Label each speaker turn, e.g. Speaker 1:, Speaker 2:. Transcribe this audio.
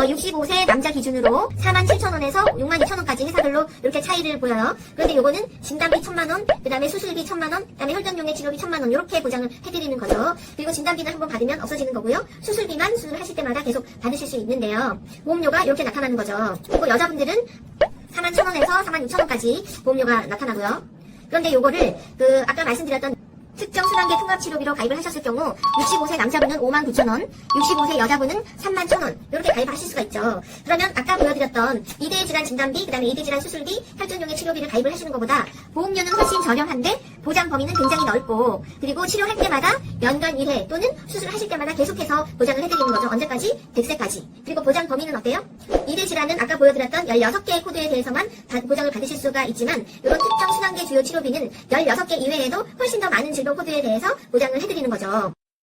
Speaker 1: 어, 65세 남자 기준으로 47,000원에서 62,000원까지 회사별로 이렇게 차이를 보여요. 그런데 요거는 진단비 1,000만원, 그 다음에 수술비 1,000만원, 그 다음에 혈전용의 치료비 1,000만원, 이렇게 보장을 해드리는 거죠. 그리고 진단비는 한번 받으면 없어지는 거고요. 수술비만 수술하실 때마다 계속 받으실 수 있는데요. 보험료가 이렇게 나타나는 거죠. 그리고 여자분들은 41,000원에서 46,000원까지 보험료가 나타나고요. 그런데 요거를 그 아까 말씀드렸던 특정 순환계 통합치료비로 가입을 하셨을 경우 65세 남자분은 5만 9천 원, 65세 여자분은 3만 천원 이렇게 가입을 하실 수가 있죠. 그러면 아까 보여드렸던 2대 질환 진단비, 그다음에 2대 질환 수술비, 혈전용의 치료비를 가입을 하시는 것보다 보험료는 훨씬 저렴한데 보장 범위는 굉장히 넓고 그리고 치료할 때마다 연간 1회 또는 수술하실 때마다 계속해서 보장을 해드리는 거죠. 언제까지? 100세까지. 그리고 보장 범위는 어때요? 2대 질환은 아까 보여드렸던 16개의 코드에 대해서만 다- 보장을 받으실 수가 있지만 이런 특정 순환계 주요 치료비는 16개 이외에도 훨씬 더 많은 질병 코드에 대해서 보장을 해드리는 거죠.